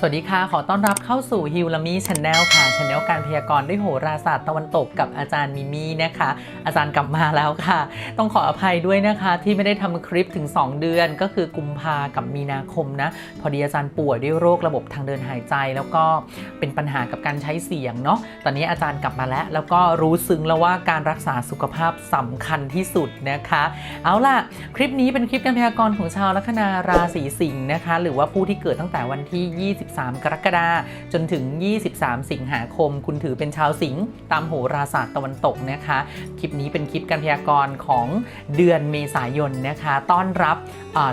สวัสดีค่ะ ขอต้อนรับเข้าสู่ฮิวลามีช n แนลค่ะช n แนลการพยากรณ์ด้วยโหราศาสตร์ตะวันตกกับอาจารย์มิมี่นะคะ อาจารย์กลับมาแล้วค่ะ ต้องขออภัยด้วยนะคะ ที่ไม่ได้ทำคลิปถึง 2 เดือนก็คือกุมภากับมีนาคมนะ พอดีอาจารย์ป่วยด้วยโรคระบบทางเดินหายใจ แล้วก็เป็นปัญหากับการใช้เสียงเนาะ ตอนนี้อาจารย์กลับมาแล้ว แล้วก็รู้ซึ้งแล้วว่าการรักษาสุขภาพสำคัญที่สุดนะคะ เอาล่ะ คลิปนี้เป็นคลิปการพยากรณ์ของชาวลัคนาราศีสิงห์นะคะ หรือว่าผู้ที่เกิดตั้งแต่วันที่23กรกฎาคมจนถึง 23 สิงหาคม คุณถือเป็นชาวสิงห์ตามโหราศาสตร์ตะวันตกนะคะ คลิปนี้เป็นคลิปการพยากรณ์ของเดือนเมษายนนะคะ ต้อนรับ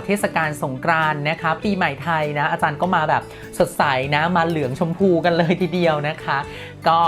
เทศกาลสงกรานต์นะคะ ปีใหม่ไทยนะ อาจารย์ก็มาแบบสดใสนะ มาเหลืองชมพูกันเลยทีเดียวนะคะ ก็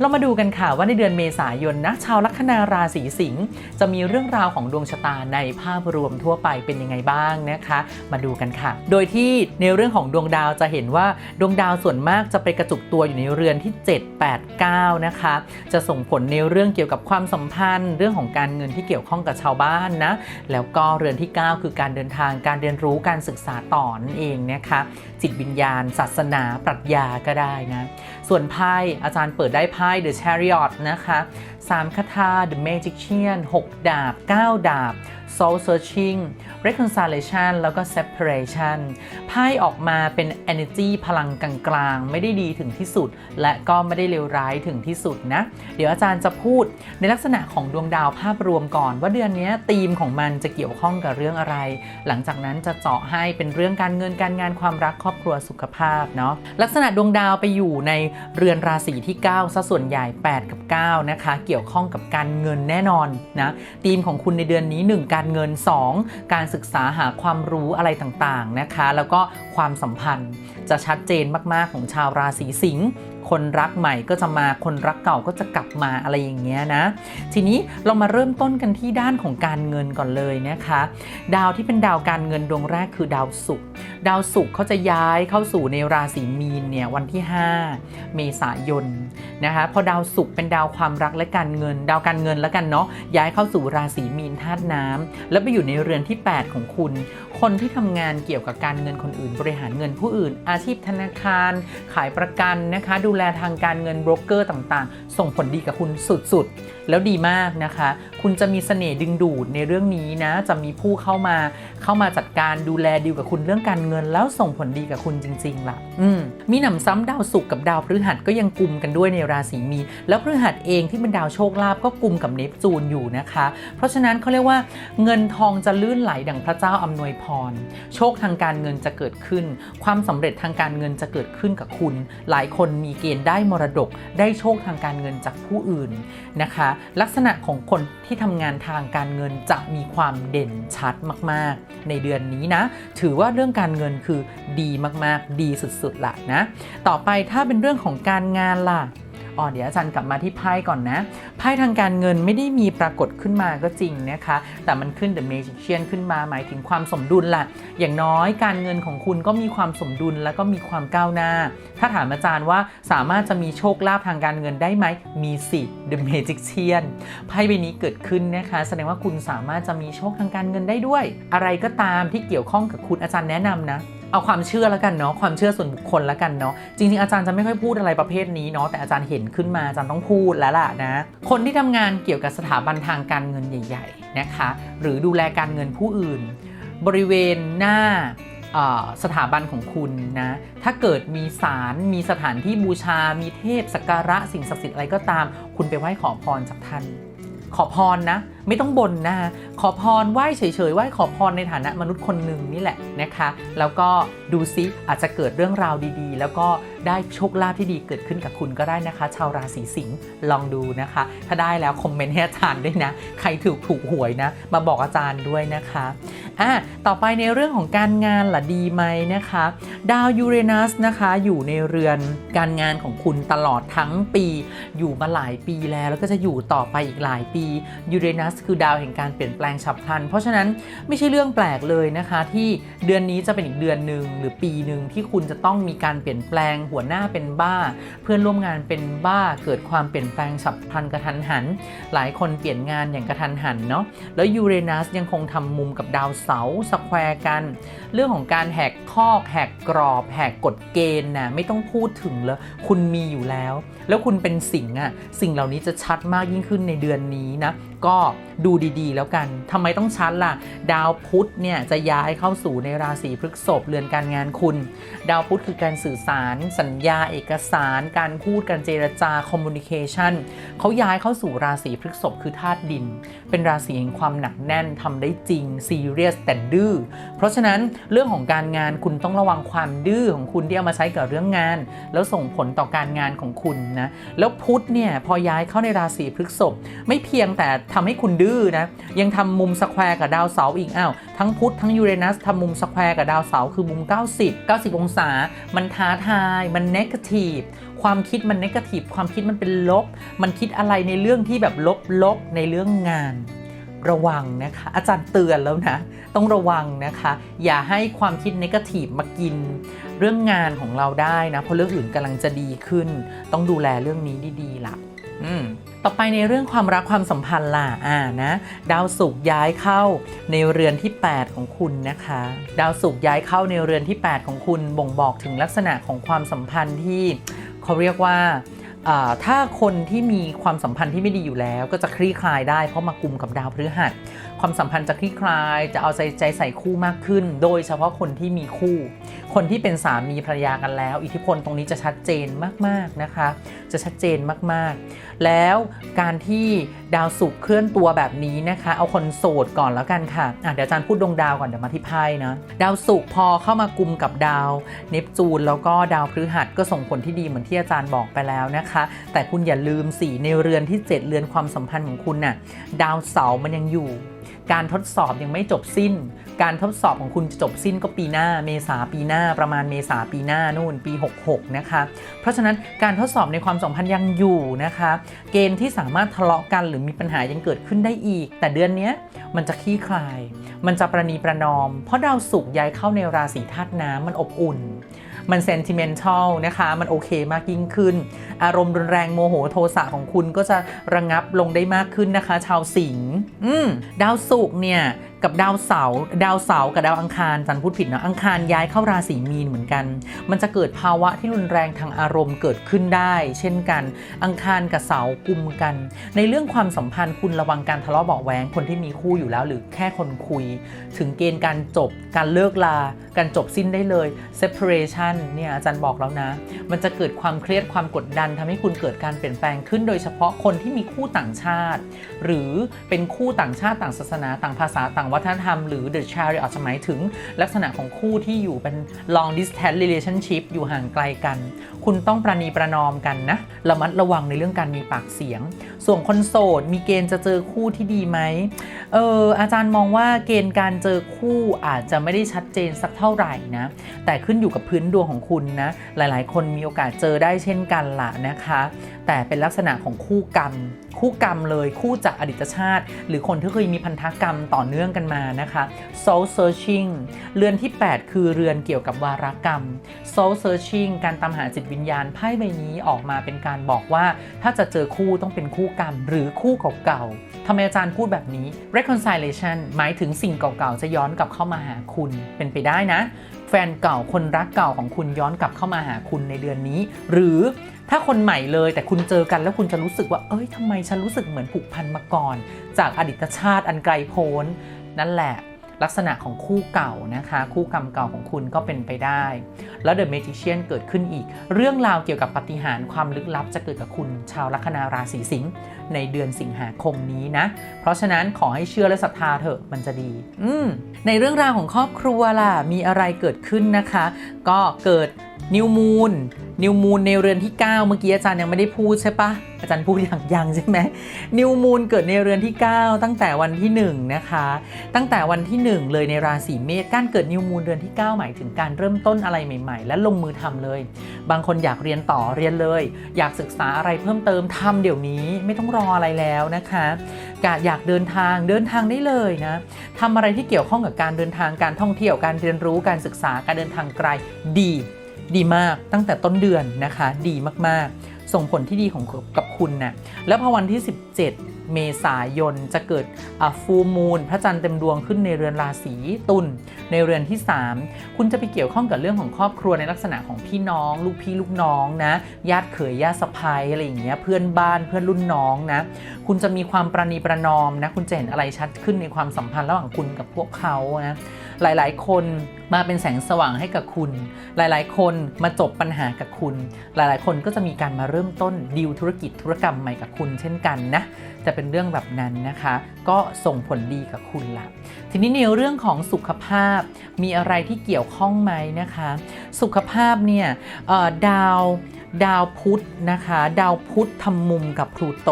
เรามาดูกันค่ะว่าในเดือนเมษายนนะชาวลัคนาราศีสิงห์จะมีเรื่องราวของดวงชะตาในภาพรวมทั่วไปเป็นยังไงบ้างนะคะ มาดูกันค่ะ โดยที่ในเรื่องของดวงดาวจะเห็นว่าดวงดาวส่วนมากจะไปกระจุกตัวอยู่ในเรือนที่ 7 8 9 นะคะ จะส่งผลในเรื่องเกี่ยวกับความสัมพันธ์ เรื่องของการเงินที่เกี่ยวข้องกับชาวบ้านนะ แล้วก็เรือนที่ 9 คือการเดินทางการเรียนรู้การศึกษาต่อนั่นเองนะคะ จิตวิญญาณ ศาสนา ปรัชญาก็ได้นะ ส่วนไพ่อาจารย์เปิดได้ไพ่ The Chariot นะคะ 3 คาถา The Magician 6 ดาบ 9 ดาบ Soul Searching Reconciliation แล้วก็ Separation ไพ่ออกมาเป็น Energy พลังกลางๆ ไม่ได้ดีถึงที่สุด และก็ไม่ได้เลวร้ายถึงที่สุดนะ เดี๋ยวอาจารย์จะพูดในลักษณะของดวงดาวภาพรวมก่อน ว่าเดือนนี้ธีมของมันจะเกี่ยวข้องกับเรื่องอะไร หลังจากนั้นจะเจาะให้เป็นเรื่องการเงินการงานความรักครอบครัวสุขภาพเนาะลักษณะดวงดาวไปอยู่ในเรือนราศีที่ 9 ซะส่วนใหญ่ 8 กับ 9 นะคะ เกี่ยวข้องกับการเงินแน่นอนนะธีมของคุณในเดือนนี้ 1 การเงิน 2 การศึกษาหาความรู้อะไรต่างๆนะคะ แล้วก็ความสัมพันธ์จะชัดเจนมากๆของชาวราศีสิงห์ คนรักใหม่ก็จะมาคนรักเก่าก็จะกลับมาอะไรอย่างเงี้ยนะ ทีนี้เรามาเริ่มต้นกันที่ด้านของการเงินก่อนเลยนะคะ ดาวที่เป็นดาวการเงินดวงแรกคือดาวศุกร์ดาวศุกร์เขาจะย้ายเข้าสู่ในราศีมีนเนี่ยวันที่ 5 เมษายนนะคะพอดาวศุกร์เป็นดาวความรักและการเงิน ดาวการเงินแล้วกันเนาะย้ายเข้าสู่ราศีมีนธาตุน้ำแล้วไปอยู่ในเรือนที่ 8 ของคุณ คนที่ทำงานเกี่ยวกับการเงินคนอื่น บริหารเงินผู้อื่น อาชีพธนาคาร ขายประกันนะคะดูลทางการเงินโบรกเกอร์ต่างๆ ส่งผลดีกับคุณสุดๆ แล้วดีมากนะคะ คุณจะมีเสน่ห์ดึงดูดในเรื่องนี้นะ จะมีผู้เข้ามาเข้ามาจัดการดูแลดีลกับคุณเรื่องการเงิน แล้วส่งผลดีกับคุณจริงๆล่ะ อืมมีหนำซ้ำดาวศุกร์กับดาวพฤหัสก็ยังกลุ่มกันด้วยในราศีมี แล้วพฤหัสเองที่เป็นดาวโชคลาภก็กลุ่มกับเนปจูนอยู่นะคะ เพราะฉะนั้นเขาเรียกว่าเงินทองจะลื่นไหลดังพระเจ้าอำนวยพร โชคทางการเงินจะเกิดขึ้น ความสำเร็จทางการเงินจะเกิดขึ้นกับคุณ หลายคนมีเกณฑ์ได้มรดก ได้โชคทางการเงินจากผู้อื่นนะคะ ลักษณะของคนที่ทำงานทางการเงินจะมีความเด่นชัดมากๆ ในเดือนนี้นะ ถือว่าเรื่องการเงินคือดีมากๆ ดีสุดๆละนะ ต่อไปถ้าเป็นเรื่องของการงานล่ะ อ๋อเดี๋ยวอาจารย์กลับมาที่ไพ่ก่อนนะ ไพ่ทางการเงินไม่ได้มีปรากฏขึ้นมาก็จริงนะคะ แต่มันขึ้น The Magician ขึ้นมาหมายถึงความสมดุลล่ะอย่างน้อยการเงินของคุณก็มีความสมดุลแล้วก็มีความก้าวหน้า ถ้าถามอาจารย์ว่าสามารถจะมีโชคลาภทางการเงินได้ไหม มีสิ The Magician ไพ่ใบนี้เกิดขึ้นนะคะ แสดงว่าคุณสามารถจะมีโชคทางการเงินได้ด้วย อะไรก็ตามที่เกี่ยวข้องกับคุณอาจารย์แนะนำนะ เอาความเชื่อแล้วกันเนาะความเชื่อส่วนบุคคลแล้วกันเนาะจริงๆอาจารย์จะไม่ค่อยพูดอะไรประเภทนี้เนาะแต่อาจารย์เห็นขึ้นมาอาจารย์ต้องพูดแล้วล่ะนะคนที่ทำงานเกี่ยวกับสถาบันทางการเงินใหญ่ ๆนะคะ หรือดูแลการเงินผู้อื่น บริเวณหน้าสถาบันของคุณนะ ถ้าเกิดมีศาล มีสถานที่บูชา มีเทพสักการะสิ่งศักดิ์สิทธิ์อะไรก็ตาม คุณไปไหว้ขอพรจากท่าน ขอพรนะ ไม่ต้องบ่นนะขอพรไหว้เฉยๆไหว้ขอพรในฐานะมนุษย์คนหนึ่งนี่แหละนะคะ แล้วก็ดูซิอาจจะเกิดเรื่องราวดีๆ แล้วก็ได้โชคลาภที่ดีเกิดขึ้นกับคุณก็ได้นะคะ ชาวราศีสิงห์ลองดูนะคะ ถ้าได้แล้วคอมเมนต์ให้อาจารย์ด้วยนะ ใครถูกถูกหวยนะ มาบอกอาจารย์ด้วยนะคะอะต่อไปในเรื่องของการงานล่ะดีไหมนะคะ ดาวยูเรนัสนะคะอยู่ในเรือนการงานของคุณตลอดทั้งปี อยู่มาหลายปีแล้วแล้วก็จะอยู่ต่อไปอีกหลายปียูเรนัสสคือดาวแห่งการเปลี่ยนแปลงฉับพลัน เพราะฉะนั้นไม่ใช่เรื่องแปลกเลยนะคะ ที่เดือนนี้จะเป็นอีกเดือนหนึ่งหรือปีหนึ่งที่คุณจะต้องมีการเปลี่ยนแปลง หัวหน้าเป็นบ้า เพื่อนร่วมงานเป็นบ้าเกิดความเปลี่ยนแปลงฉับพลันกระทันหัน หลายคนเปลี่ยนงานอย่างกระทันหันเนาะแล้วยูเรนัสยังคงทำมุมกับดาวเสาร์สแควร์กัน เรื่องของการแหกคอกแหกกรอบ แหกกฎเกณฑ์นะไม่ต้องพูดถึงแล้วคุณมีอยู่แล้ว แล้วคุณเป็นสิ่งอะสิ่งเหล่านี้จะชัดมากยิ่งขึ้นในเดือนนี้นะ ก็ดูดีๆ แล้วกันทำไมต้องชัดล่ะ ดาวพุธเนี่ยจะย้ายเข้าสู่ในราศีพฤษภเรือนการงานคุณ ดาวพุธคือการสื่อสาร สัญญาเอกสาร การพูดการเจรจาคอมมูนิเคชันเขาย้ายเข้าสู่ราศีพฤษภคือธาตุดิน เป็นราศีแห่งความหนักแน่นทำได้จริงซีเรียสแต่ดื้อเพราะฉะนั้นเรื่องของการงานคุณต้องระวังความดื้อของคุณที่เอามาใช้กับเรื่องงาน แล้วส่งผลต่อการงานของคุณนะแล้วพุธเนี่ยพอย้ายเข้าในราศีพฤษภไม่เพียงแต่ทำให้คุณดื้อนะยังทำมุมสแควร์กับดาวเสาร์อีกอ้าวทั้งพุธทั้งยูเรนัสทำมุมสแควร์กับดาวเสาร์คือมุม 90 90 องศา มันท้าทายมันเนกาทีฟความคิดมันเนกาทีฟความคิดมันเป็นลบ มันคิดอะไรในเรื่องที่แบบลบๆในเรื่องงานระวังนะคะ อาจารย์เตือนแล้วนะ ต้องระวังนะคะ อย่าให้ความคิดนกาทีฟมากิน เรื่องงานของเราได้นะ เพราะเรื่องอื่นกำลังจะดีขึ้น ต้องดูแลเรื่องนี้ดีๆล่ะ อืม ต่อไปในเรื่องความรักความสัมพันธ์ล่ะอ่านะดาวศุกร์ย้ายเข้าในเรือนที่ 8 ของคุณนะคะ ดาวศุกร์ย้ายเข้าในเรือนที่ 8 ของคุณบ่งบอกถึงลักษณะของความสัมพันธ์ที่เขาเรียกว่าถ้าคนที่มีความสัมพันธ์ที่ไม่ดีอยู่แล้ว ก็จะคลี่คลายได้เพราะมากุมกับดาวพฤหัส ความสัมพันธ์จะคลี่คลาย จะเอาใจใจใส่คู่มากขึ้น โดยเฉพาะคนที่มีคู่ คนที่เป็นสามีภรรยากันแล้ว อิทธิพลตรงนี้จะชัดเจนมากๆนะคะ จะชัดเจนมากๆ แล้วการที่ดาวศุกร์เคลื่อนตัวแบบนี้นะคะ เอาคนโสดก่อนแล้วกันค่ะะเดี๋ยวอาจารย์พูดดวงดาวก่อนเดี๋ยวมาที่ไพ่นะดาวศุกร์พอเข้ามากุมกับดาวเนปจูนแล้วก็ดาวพฤหัสก็ส่งผลที่ดีเหมือนที่อาจารย์บอกไปแล้วนะคะ แต่คุณอย่าลืมสีในเรือนที่ 7 เรือนความสัมพันธ์ของคุณน่ะดาวเสาร์มันยังอยู่ การทดสอบยังไม่จบสิ้น การทดสอบของคุณจะจบสิ้นก็ปีหน้าเมษาปีหน้าประมาณเมษาปีหน้านู่นปี 66 นะคะ เพราะฉะนั้นการทดสอบในความสัมพันธ์ยังอยู่นะคะ เกณฑ์ที่สามารถทะเลาะกันหรือมีปัญหายังเกิดขึ้นได้อีก แต่เดือนนี้มันจะคลี่คลาย มันจะประนีประนอม เพราะดาวศุกร์ย้ายเข้าในราศีธาตุน้ำมันอบอุ่น มันเซนติเมนทัลนะคะ มันโอเคมากยิ่งขึ้น อารมณ์รุนแรงโมโหโทสะของคุณก็จะระงับลงได้มากขึ้นนะคะ ชาวสิงห์อืมดาวศุกร์เนี่ย กับดาวเสาร์ดาวเสาร์กับดาวอังคารจันพูดผิดนะอังคารย้ายเข้าราศีมีนเหมือนกัน มันจะเกิดภาวะที่รุนแรงทางอารมณ์เกิดขึ้นได้ เช่นกัน อังคารกับเสาร์กุมกัน ในเรื่องความสัมพันธ์คุณระวังการทะเลาะเบาะแหวงคนที่มีคู่อยู่แล้ว หรือแค่คนคุย ถึงเกณฑ์การจบ การเลิกลา การจบสิ้นได้เลย separation เนี่ยอาจารย์บอกแล้วนะ มันจะเกิดความเครียดความกดดันทำให้คุณเกิดการเปลี่ยนแปลงขึ้น โดยเฉพาะคนที่มีคู่ต่างชาติ หรือเป็นคู่ต่างชาติต่างศาสนาต่างภาษาต่างวัฒนธรรมหรือ the chariot อาจจะหมายถึงลักษณะของคู่ที่อยู่เป็น long distance relationship อยู่ห่างไกลกัน คุณต้องประนีประนอมกันนะ ระมัดระวังในเรื่องการมีปากเสียง ส่วนคนโสด มีเกณฑ์จะเจอคู่ที่ดีไหมเอออาจารย์มองว่าเกณฑ์การเจอคู่อาจจะไม่ได้ชัดเจนสักเท่าไหร่นะ แต่ขึ้นอยู่กับพื้นดวงของคุณนะ หลายๆ คนมีโอกาสเจอได้เช่นกันล่ะนะคะ แต่เป็นลักษณะของคู่กรรม คู่กรรมเลยคู่จากอดีตชาติ หรือคนที่เคยมีพันธกรรมต่อเนื่องกันมานะคะ soul searching เรือนที่ 8 คือเรือนเกี่ยวกับวารกรรม soul searching การตามหาจิตวิญญาณไพ่ใบนี้ออกมาเป็นการบอกว่า ถ้าจะเจอคู่ต้องเป็นคู่กรรม หรือคู่เก่าๆทำไมอาจารย์พูดแบบนี้ reconciliation หมายถึงสิ่งเก่าๆจะย้อนกลับเข้ามาหาคุณเป็นไปได้นะ ฟนเก่าคนรักเก่าของคุณย้อนกลับเข้ามาหาคุณในเดือนนี้ หรือถ้าคนใหม่เลยแต่คุณเจอกันแล้วคุณจะรู้สึกว่า เอ้ยทำไมฉันรู้สึกเหมือนผูกพันมาก่อน จากอดีตชาติอันไกลโพ้นนั่นแหละ ลักษณะของคู่เก่านะคะ คู่กรรมเก่าของคุณก็เป็นไปได้ แล้วเดอะเมจิเชียนเกิดขึ้นอีก เรื่องราวเกี่ยวกับปาฏิหารย์ความลึกลับจะเกิดกับคุณชาวลัคนาราศีสิงห์ในเดือนสิงหาคมนี้นะ เพราะฉะนั้นขอให้เชื่อและศรัทธาเถอะมันจะดี อืในเรื่องราวของครอบครัวล่ะมีอะไรเกิดขึ้นนะคะ ก็เกิด นิวมูนนิวมูนในเรือนที่ 9 เมื่อกี้อาจารย์ยังไม่ได้พูดใช่ปะอาจารย์พูดอย่างยังใช่ไหมนิวมูนเกิดในเรือนที่ 9 ตั้งแต่วันที่ 1 นะคะ ตั้งแต่วันที่ 1 เลยในราศีเมษการเกิดนิวมูนเดือนที่ 9 หมายถึงการเริ่มต้นอะไรใหม่ ๆ และลงมือทำเลย บางคนอยากเรียนต่อเรียนเลย อยากศึกษาอะไรเพิ่มเติมทำเดี๋ยวนี้ไม่ต้องรออะไรแล้วนะคะอยากเดินทางเดินทางได้เลยนะทำอะไรที่เกี่ยวข้องกับการเดินทางการท่องเที่ยวการเรียนรู้การศึกษาการเดินทางไกลดี ดีมากตั้งแต่ต้นเดือนนะคะ ดีมากๆ ส่งผลที่ดีของกับคุณนะ่ะแล้วพอวันที่ 17 เมษายนจะเกิดฟูมูลพระจันทร์เต็มดวงขึ้นในเรือนราศีตุลในเรือนที่ 3 คุณจะไปเกี่ยวข้องกับเรื่องของครอบครัวในลักษณะของพี่น้อง ลูกพี่ลูกน้องนะญาติเขยญาติสะใภ้อะไรอย่างเงี้ยเพื่อนบ้านเพื่อนรุ่นน้องนะคุณจะมีความประนีประนอมนะคุณจะเห็นอะไรชัดขึ้นในความสัมพันธ์ระหว่างคุณกับพวกเขานะ หลายๆ คนมาเป็นแสงสว่างให้กับคุณ หลายๆ คนมาจบปัญหากับคุณ หลายๆ คนก็จะมีการมาเริ่มต้นดีลธุรกิจธุรกรรมใหม่กับคุณ เช่นกันนะ จะเป็นเรื่องแบบนั้นนะคะ ก็ส่งผลดีกับคุณละทีนี้ในเรื่องของสุขภาพมีอะไรที่เกี่ยวข้องไหมนะคะ สุขภาพเนี่ยดาว ดาวพุธนะคะ ดาวพุธทำมุมกับพลูโต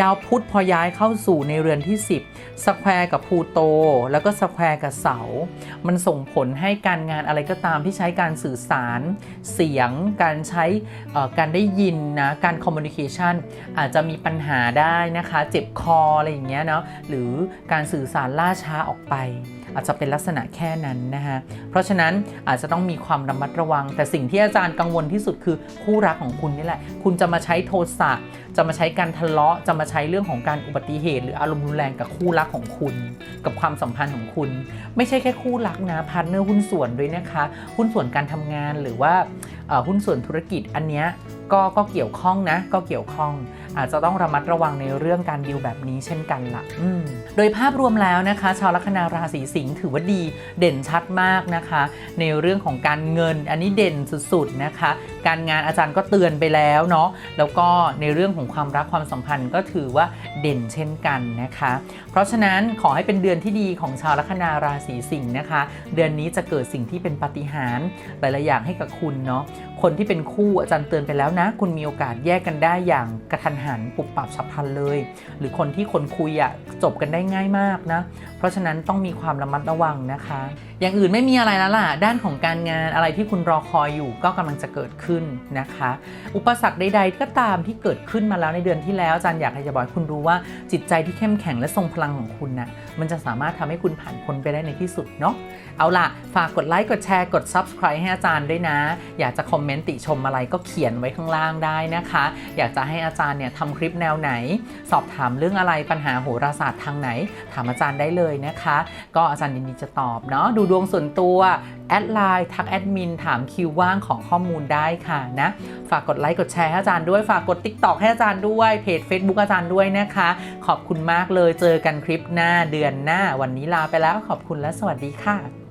ดาวพุธพอย้ายเข้าสู่ในเรือนที่ 10สแควร์กับพลูโต แล้วก็สแควร์กับเสา มันส่งผลให้การงานอะไรก็ตามที่ใช้การสื่อสาร เสียง การใช้การได้ยินนะ การคอมมูนิเคชันอาจจะมีปัญหาได้นะคะ เจ็บคออะไรอย่างเงี้ยเนาะ หรือการสื่อสารล่าช้าออกไป อาจจะเป็นลักษณะแค่นั้นนะคะเพราะฉะนั้นอาจจะต้องมีความระมัดระวัง แต่สิ่งที่อาจารย์กังวลที่สุดคือคู่รักของคุณนี่แหละ คุณจะมาใช้โทสะจะมาใช้การทะเลาะจะมาใช้เรื่องของการอุบัติเหตุ หรืออารมณ์รุนแรงกับคู่รักของคุณ กับความสัมพันธ์ของคุณ ไม่ใช่แค่คู่รักนะพาร์ทเนอร์หุ้นส่วนด้วยนะคะ หุ้นส่วนการทำงานหรือว่าหุ้นส่วนธุรกิจอันเนี้ย ก็ก็เกี่ยวข้องนะ ก็เกี่ยวข้อง อาจจะต้องระมัดระวังในเรื่องการดิวแบบนี้เช่นกันละ่ะโดยภาพรวมแล้วนะคะ ชาวลัคนาราศีสิงห์ถือว่าดีเด่นชัดมากนะคะ ในเรื่องของการเงิน อันนี้เด่นสุดๆนะคะ การงานอาจารย์ก็เตือนไปแล้วเนาะแล้วก็ในเรื่องของความรักความสัมพันธ์ก็ถือว่าเด่นเช่นกันนะคะ เพราะฉะนั้นขอให้เป็นเดือนที่ดีของชาวลัคนาราศีสิงห์นะคะ เดือนนี้จะเกิดสิ่งที่เป็นปาฏิหาริย์หลายๆอย่างให้กับคุณเนาะคนที่เป็นคู่อาจารย์เตือนไปแล้วนะคุณมีโอกาสแยกกันได้อย่างกระทันหันปุบปับฉับพลันเลย หรือคนที่คนคุยอะจบกันได้ง่ายมากนะเพราะฉะนั้นต้องมีความระมัดระวังนะคะ อย่างอื่นไม่มีอะไรแล้วล่ะ ด้านของการงานอะไรที่คุณรอคอยอยู่ก็กำลังจะเกิดขึ้นนะคะ อุปสรรคใดๆก็ตามที่เกิดขึ้นมาแล้วในเดือนที่แล้วอาจารย์อยากให้จะบอกคุณรู้ว่าจิตใจที่เข้มแข็งและทรงพลังของคุณนะ่ะมันจะสามารถทำให้คุณผ่านพ้นไปได้ในที่สุดเนาะเอาล่ะ ฝากกดไลค์กดแชร์กด subscribe ให้อาจารย์ด้วยนะ อยากจะคอมเมนต์ติชมอะไรก็เขียนไว้ข้างล่างได้นะคะ อยากจะให้อาจารย์เนี่ยทำคลิปแนวไหน สอบถามเรื่องอะไรปัญหาโหราศาสตร์ทางไหน ถามอาจารย์ได้เลยนะคะ ก็อาจารย์ยินดีจะตอบเนาะดูดวงส่วนตัว แอดไลน์ทักแอดมินถามคิวว่างของข้อมูลได้ค่ะนะฝากกดไลค์กดแชร์ให้อาจารย์ด้วยฝากกด TikTok ให้อาจารย์ด้วยเพจ Facebook อาจารย์ด้วยนะคะ ขอบคุณมากเลยเจอกันคลิปหน้าเดือนหน้าวันนี้ลาไปแล้วขอบคุณและสวัสดีค่ะ